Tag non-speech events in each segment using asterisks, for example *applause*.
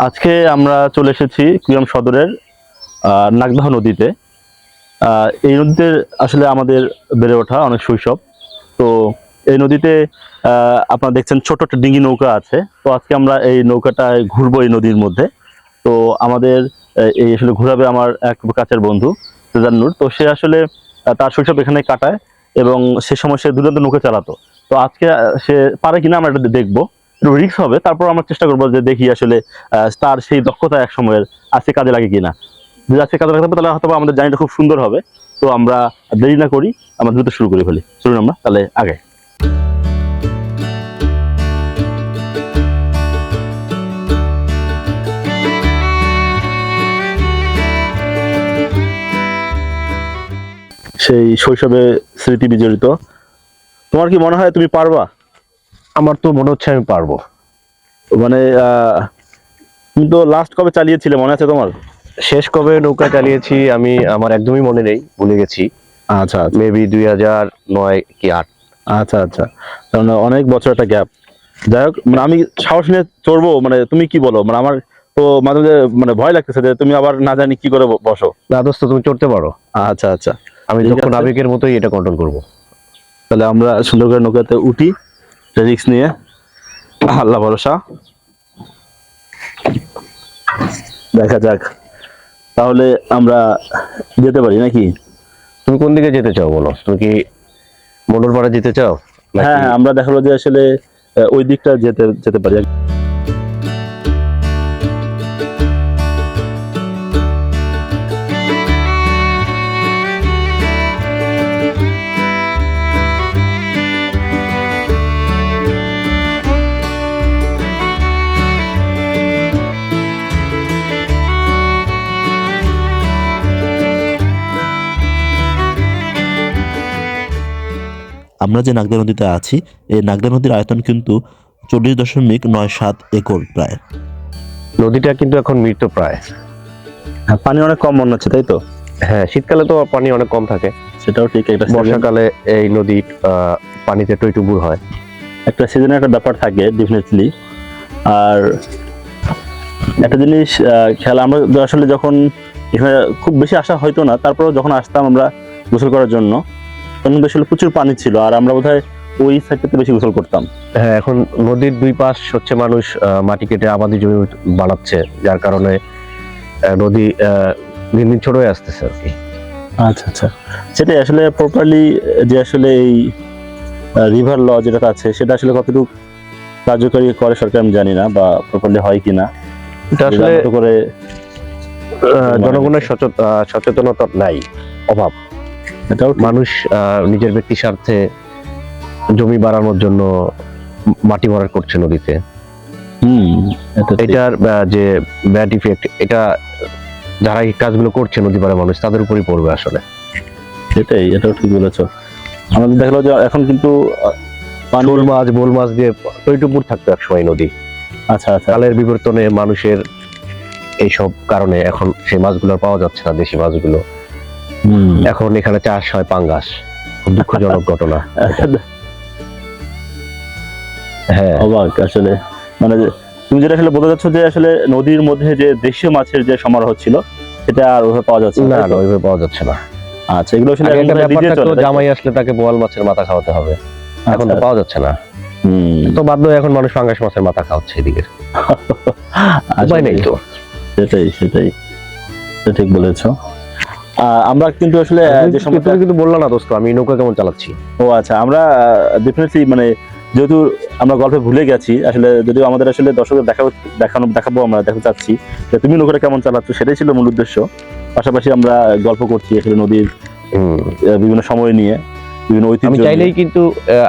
আজকে আমরা চলে এসেছি কুয়াম সদরের নাগদাহ নদীতে। এই নদীতে আসলে আমাদের বেড়ে ওঠা অনেক শৈশব। তো এই নদীতে আপনারা দেখছেন ছোট একটা ডিঙ্গি নৌকা আছে। তো আজকে আমরা এই নৌকাটায় ঘুরবো এই নদীর মধ্যে। তো আমাদের এই আসলে ঘুরাবে আমার এক কাছের বন্ধু, সেজান্নুর। তো সে আসলে তার শৈশব এখানে কাটায় এবং সে সময় সে দুরন্ত নৌকা চালাতো। তো আজকে সে পারে কিনা আমরা এটা দেখব। একটু রিস্ক হবে, তারপর আমরা চেষ্টা করব যে দেখি আসলে তার সেই দক্ষতা এক সময়ের আজকে কাজে লাগে কিনা। যদি আজকে কাজে পারে, তাহলে হয়তো আমাদের জার্নিটা খুব সুন্দর হবে। তো আমরা দেরি না করি, আমরা দ্রুত শুরু করে ফেলি। চলুন আমরা তাহলে আগে। সেই শৈশবে স্মৃতি বিজড়িত। তোমার কি মনে হয় তুমি পারবা? আমার তো মনে হচ্ছে আমি পারব। মানে তুমি তো লাস্ট কবে চালিয়েছিলে মনে আছে তোমার? শেষ কবে নৌকা চালিয়েছি আমি আমার একদমই মনে নেই ভুলে গেছি। আচ্ছা আচ্ছা। মেবি দুই হাজার নয় কি আট। আচ্ছা আচ্ছা। কারণ অনেক বছর একটা গ্যাপ যাই হোক মানে আমি সাহস নিয়ে চড়বো মানে তুমি কি বলো? মানে আমার তো মাঝে মাঝে মানে ভয় লাগতেছে যে তুমি আবার না জানি কি করে বসো। না দোস্ত তুমি চড়তে পারো। আচ্ছা আচ্ছা। আমি যখন আবেগের মতোই এটা কন্ট্রোল করব। তাহলে আমরা সুন্দর করে নৌকাতে উঠি। রিক্স নিয়ে। আল্লাহ ভরসা। দেখা যাক। তাহলে আমরা যেতে পারি নাকি? তুমি কোন দিকে যেতে চাও বলো? তুমি কি মোটরপাড়া যেতে চাও? হ্যাঁ হ্যাঁ আমরা দেখাল যে আসলে ওই দিকটা যেতে যেতে পারি। আমরা যে নাগদা নদীতে আছি এই নাগদা নদীর আয়তন কিন্তু চল্লিশ দশমিক নয় সাত একর প্রায়। নদীটা কিন্তু এখন মৃত প্রায়। হ্যাঁ, পানি অনেক কম মনে হচ্ছে তাই তো? হ্যাঁ শীতকালে তো পানি অনেক কম থাকে। সেটাও ঠিক একটা বর্ষাকালে এই নদী আহ, পানিতে টইটুবুর হয়। একটা সিজনের একটা ব্যাপার থাকে ডেফিনেটলি আর একটা জিনিস আহ, খেয়াল আমরা আসলে যখন এখানে খুব বেশি আসা হয়তো না তারপরেও যখন আসতাম আমরা গোসল করার জন্য তখন আসলে প্রচুর পানি ছিল আর আমরা বোধহয় ওই সাইডটাতে বেশি গোসল করতাম। হ্যাঁ এখন নদীর দুই পাশ হচ্ছে মানুষ মাটি কেটে আবাদি জমি বানাচ্ছে যার কারণে নদী দিন দিন ছোট হয়ে আসতেছে আর কি। আচ্ছা আচ্ছা। সেটাই আসলে প্রপারলি যে আসলে এই রিভার ল যেটা আছে সেটা আসলে কতটুকু কার্যকরী করে সরকার আমি জানি না বা প্রপারলি হয় কিনা। এটা আসলে করে জনগণের সচেত- সচেতনতা নাই অভাব। এটাও মানুষ আহ, নিজের ব্যক্তি স্বার্থে জমি বাড়ানোর জন্য মাটি ভরাট করছে নদীতে। এটার যে ব্যাড ইফেক্ট এটা যারা এই কাজগুলো করছে নদী পাড়ার মানুষ তাদের উপরই পড়বে আসলে। সেটাই এটাও ঠিক বলেছ। আমাদের দেখল যে এখন কিন্তু শোল মাছ বোল মাছ দিয়ে টইটুপুর থাকতো এক সময় নদী। আচ্ছা আচ্ছা। কালের বিবর্তনে মানুষের এইসব কারণে এখন সেই মাছগুলো পাওয়া যাচ্ছে না দেশি মাছগুলো। এখন এখানে চাষ হয় পাঙ্গাস। খুব দুঃখজনক ঘটনা। হ্যাঁ। অবাক আসলে। মানে তুমি যেটা আসলে বলতে চাচ্ছ যে আসলে নদীর মধ্যে যে দেশীয় মাছের যে সমারোহ ছিল সেটা আর ওভাবে পাওয়া যাচ্ছে না না? ওইভাবে পাওয়া যাচ্ছে না। আচ্ছা এগুলো আসলে? জামাই আসলে তাকে বোয়াল মাছের মাথা খাওয়াতে হবে। এখন তো আচ্ছা, পাওয়া যাচ্ছে না। হুম। তো বাধ্য এখন মানুষ পাঙ্গাস মাছের মাথা খাওয়াচ্ছে এদিকে। উপায় নেই তো। সেটাই সেটাই। ঠিক বলেছ। আমরা কিন্তু আসলে যে সময়টা কিন্তু বললা না দোস্ত আমি নৌকা কেমন চালাচ্ছি। ও আচ্ছা আমরা ডেফিনেটলি মানে যেহেতু আমরা গল্পে ভুলে গেছি আসলে যদিও আমাদের আসলে দর্শকদের দেখাবো দেখানো দেখাবো আমরা দেখাতে চাচ্ছি যে তুমি নৌকাটা কেমন চালাচ্ছ সেটাই ছিল মূল উদ্দেশ্য। পাশাপাশি আমরা গল্প করছি আসলে নদীর বিভিন্ন সময় নিয়ে বিভিন্ন ঐতিহ্য আমি চাইলেই কিন্তু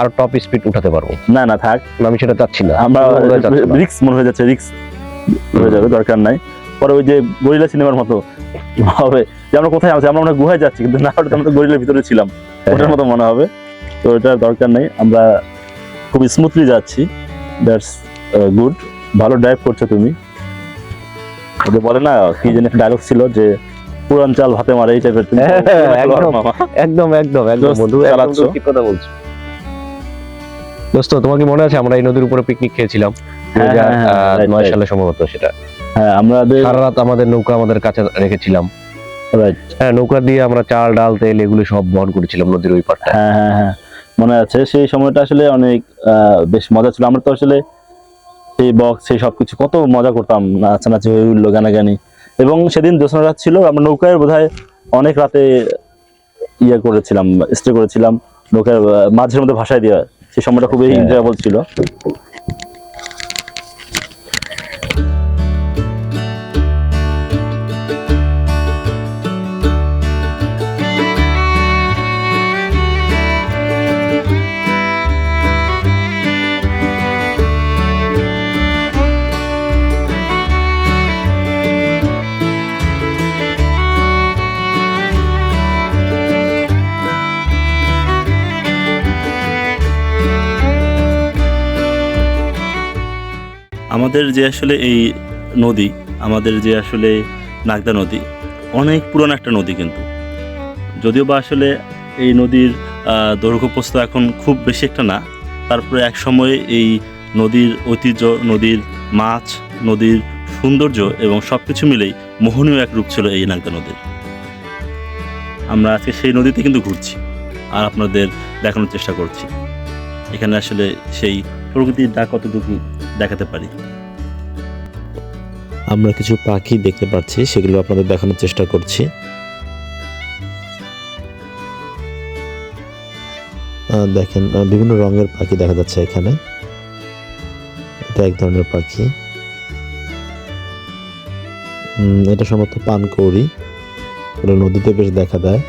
আরও টপ স্পিড উঠাতে পারব। না না থাক। আমি সেটা চাচ্ছি না। আমরা। রিক্স মনে হয়ে যাচ্ছে রিক্স হয়ে যাবে দরকার নাই। পরে ওই যে গরিলা সিনেমার মতো হবে আমরা কোথায় আছি আমরা হয় গুহায় যাচ্ছি কিন্তু না ওটা আমরা গরিলার ভিতরে ছিলাম। ওটার মতো মনে হবে। তো ওটার দরকার নেই। আমরা খুব স্মুথলি যাচ্ছি। দ্যাটস গুড ভালো ড্রাইভ করছ তুমি। যে বলে না কি যেন একটা ডায়লগ ছিল যে পুরান চাল ভাতে মারে এই টাইপের তুমি। হ্যাঁ, *laughs* একদম। একদম একদম একদম বন্ধু একদম চালাচ্ছো? ঠিক কথা বলছো। দোস্ত তোমার কি মনে আছে? আমরা এই নদীর উপরে পিকনিক খেয়েছিলাম। হ্যাঁ, হ্যাঁ, হ্যাঁ, নয় সালে সম্ভবত সেটা। হ্যাঁ আমাদের সারা রাত আমাদের নৌকা আমাদের কাছে রেখেছিলাম। হ্যাঁ নৌকা দিয়ে আমরা চাল ডাল তেল এগুলো সব বহন করেছিলাম নদীর ওই পাড়টা হ্যাঁ হ্যাঁ হ্যাঁ। মনে আছে সেই সময়টা আসলে অনেক বেশ মজা ছিল। আমরা তো আসলে সেই বক্স সেই সবকিছু কত মজা করতাম নাচানাচি হয়ে উঠল গানাগানি। এবং সেদিন জ্যোৎস্না রাত ছিল আমরা নৌকায় বোধহয় অনেক রাতে ইয়ে করেছিলাম স্টে করেছিলাম। নৌকার মাঝের মধ্যে ভাষায় দেওয়া। সেই সময়টা খুবই হ্যাঁ। এনজয়েবল ছিল। আমাদের যে আসলে এই নদী, আমাদের যে আসলে নাগদা নদী, অনেক পুরনো একটা নদী কিন্তু। যদিও বা আসলে এই নদীর দৈর্ঘ্য প্রস্থ এখন খুব বেশি একটা না, তারপরে এক সময়ে এই নদীর ঐতিহ্য, নদীর মাছ, নদীর সৌন্দর্য এবং সব কিছু মিলেই মোহনীয় এক রূপ ছিল এই নাগদা নদীর। আমরা আজকে সেই নদীতে কিন্তু ঘুরছি আর আপনাদের দেখানোর চেষ্টা করছি। এখানে আসলে সেই প্রকৃতির ডাক কতটুকু দেখাতে পারি। আমরা কিছু পাখি দেখতে পাচ্ছি, সেগুলো আপনাদের দেখানোর চেষ্টা করছি। দেখেন বিভিন্ন রঙের পাখি দেখা যাচ্ছে এখানে। এটা এক ধরনের পাখি। এটা সম্ভবত পানকৌড়ি। এগুলো নদীতে বেশ দেখা দেয়।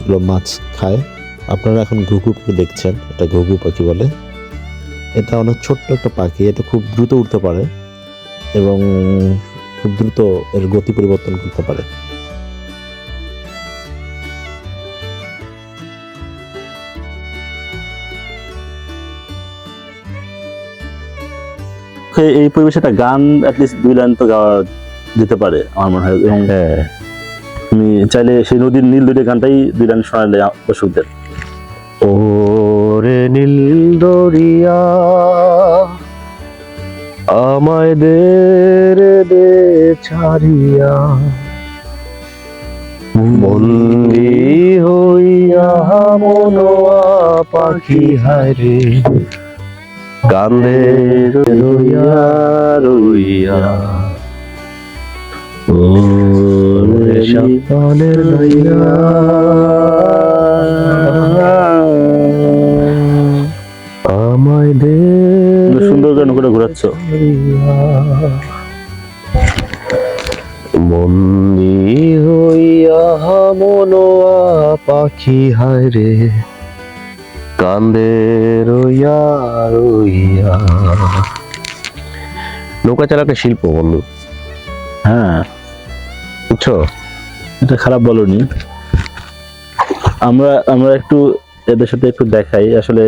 এগুলো মাছ খায়। আপনারা এখন ঘুঘু দেখছেন। এটা ঘুঘু পাখি বলে। এটা অনেক ছোট্ট একটা পাখি এটা খুব দ্রুত উঠতে পারে এবং খুব দ্রুত এর গতি পরিবর্তন করতে পারে। এই- পরিবেশে একটা গান অ্যাটলিস্ট দুই লাইন তো গাওয়া যেতে পারে আমার মনে হয়। এবং হ্যাঁ। তুমি চাইলে সেই নদীর নীল দুইটা গানটাই দুই লাইন শোনালে দর্শকদের। নীল দরিয়া আমায় দে রে দে ছাড়িয়া। বন্দি হইয়া মনোয়া পাখি হারে কান্দে রইয়া রইয়া। ওরে সাপানের লইয়া আমায় দে সুন্দর করে নৌকাটা ঘোরাচ্ছ। মন্দি হইয়া মনোয়া পাখি হায় রে। কান্দে রইয়া রইয়া। নৌকা চালাটা শিল্প বন্ধু। হ্যাঁ। বুঝছ? এটা খারাপ বলনি। আমরা আমরা একটু এদের সাথে একটু দেখাই। আসলে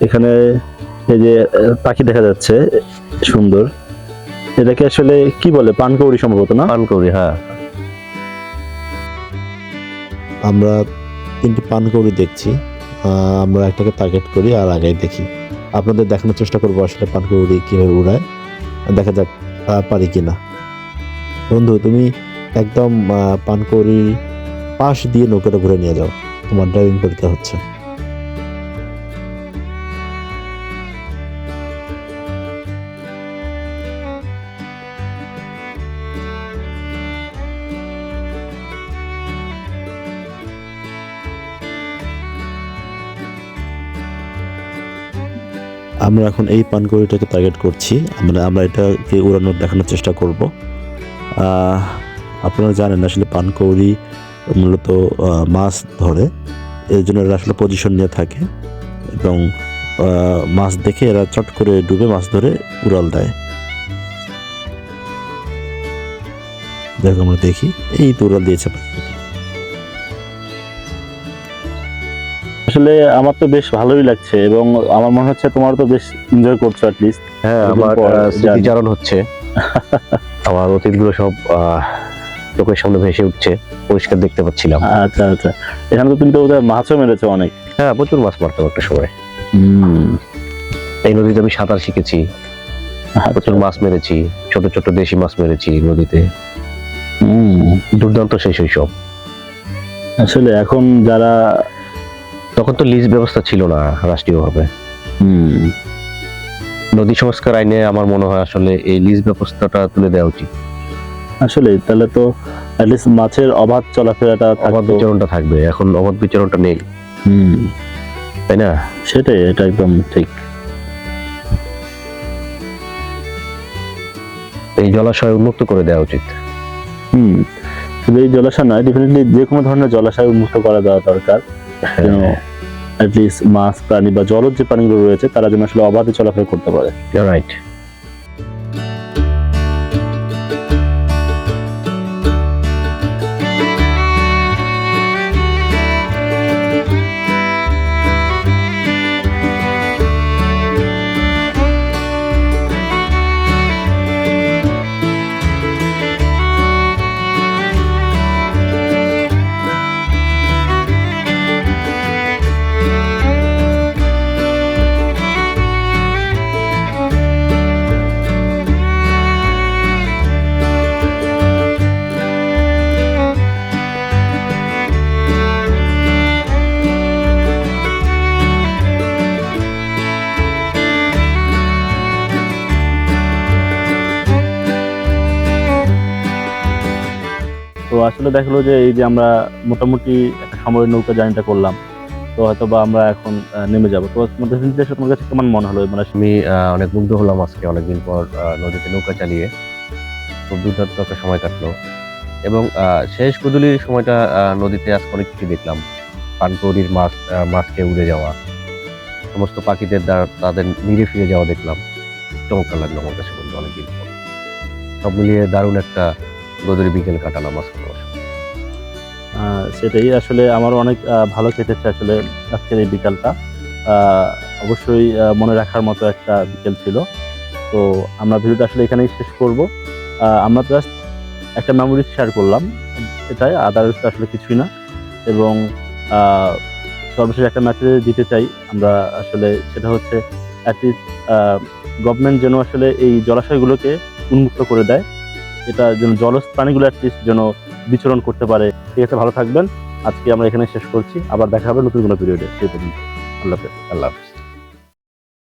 এখানে এই যে পাখি দেখা যাচ্ছে সুন্দর। এটাকে আসলে কি বলে? পানকৌড়ি সম্ভবত না? পান করি হ্যাঁ। আমরা তিনটি পানকৌড়ি দেখছি। আমরা একটাকে টার্গেট করি আর আগে দেখি। আপনাদের দেখানোর চেষ্টা করব আসলে পানকৌড়ি কীভাবে উড়ায়। দেখা যাক পারি কিনা। বন্ধু তুমি একদম আহ, পানকৌড়ির পাশ দিয়ে নৌকাটা ঘুরে নিয়ে যাও। তোমার ড্রাইভিং পরীক্ষা হচ্ছে। আমরা এখন এই পানকৌড়িটাকে টার্গেট করছি। আমরা আমরা এটাকে উড়ানোর দেখানোর চেষ্টা করব। আপনারা জানেন আসলে পানকৌড়ি মূলত মাছ ধরে। এর জন্য এরা আসলে পজিশন নিয়ে থাকে এবং মাছ দেখে এরা চট করে ডুবে মাছ ধরে উড়াল দেয়। দেখ আমরা দেখি। এই তো উড়াল দিয়েছে। পাখিটি। আসলে আমার তো বেশ ভালোই লাগছে এবং আমার মনে হচ্ছে তোমার তো বেশ এনজয় করছ অ্যাটলিস্ট হ্যাঁ আমার স্মৃতিচারণ হচ্ছে। *laughs* আমার অতীতগুলো সব চোখের সামনে ভেসে উঠছে পরিষ্কার দেখতে পাচ্ছিলাম। আচ্ছা আচ্ছা। এখানে তো তুমি তো মাছও মেরেছো অনেক। হ্যাঁ প্রচুর মাছ মারতাম একটা সময়। এই নদীতে আমি সাঁতার শিখেছি প্রচুর মাছ মেরেছি ছোট ছোট দেশি মাছ মেরেছি নদীতে। হুম, দুর্দান্ত সেই শৈশব আসলে এখন যারা তখন তো লিজ ব্যবস্থা ছিল না রাষ্ট্রীয়ভাবে। হুম, নদী সংস্কার আইনে আমার মনে হয় আসলে এই লিজ ব্যবস্থাটা তুলে দেওয়া উচিত। আসলে তাহলে তো অ্যাটলিস্ট মাছের অবাধ চলাফেরাটা অবাধ বিচরণটা থাকবে এখন অবাধ বিচরণটা নেই। হুম, তাই না? সেটাই এটা একদম ঠিক। এই জলাশয় উন্মুক্ত করে দেওয়া উচিত। হুম। শুধু এই জলাশয় নয় ডেফিনেটলি যে কোনো ধরনের জলাশয় উন্মুক্ত করা দেওয়া দরকার। যেন অ্যাটলিস্ট মাছ, প্রাণী বা জলজ যে প্রাণীগুলো রয়েছে, তারা যেন আসলে অবাধে চলাফেরা করতে পারে। রাইট আসলে দেখল যে এই যে আমরা মোটামুটি একটা সময়ের নৌকা জার্নিটা করলাম, তো হয়তো বা আমরা এখন নেমে যাব। তো তোমার কাছে কেমন মনে হলো? মানে আমি অনেক মুগ্ধ হলাম আজকে, অনেকদিন পর নদীতে নৌকা চালিয়ে। খুব দুর্দান্ত একটা সময় কাটলো। এবং শেষ কুদুলির সময়টা নদীতে আজকে অনেক কিছু দেখলাম। পানকৌড়ির মাছ মাছকে উড়ে যাওয়া। সমস্ত পাখিদের দ্বারা তাদের নিরে ফিরে যাওয়া দেখলাম। চমৎকার লাগল আমার কাছে বলতে অনেকদিন পর। সব মিলিয়ে দারুণ একটা গদুরি বিকেল কাটালাম, আজকে আমার সেটাই আসলে আমারও অনেক ভালো কেটেছে আসলে আজকের এই বিকালটা। অবশ্যই মনে রাখার মতো একটা বিকেল ছিল। তো আমরা ভিডিওটা আসলে এখানেই শেষ করব। আমরা জাস্ট একটা মেমোরি শেয়ার করলাম এটাই আদার্স আসলে কিছুই না। এবং সর্বশেষ একটা মেসেজ দিতে চাই আমরা আসলে, সেটা হচ্ছে অ্যাটলিস্ট গভর্নমেন্ট যেন আসলে এই জলাশয়গুলোকে উন্মুক্ত করে দেয়। এটা যেন জলজ প্রাণীগুলো অ্যাটলিস্ট যেন বিচরণ করতে পারে। ঠিক আছে, ভালো থাকবেন। আজকে আমরা এখানে শেষ করছি। আবার দেখা হবে নতুন কোনো পিরিয়ডে সেই পর্যন্ত। আল্লাহ হাফেজ। আল্লাহ হাফিজ।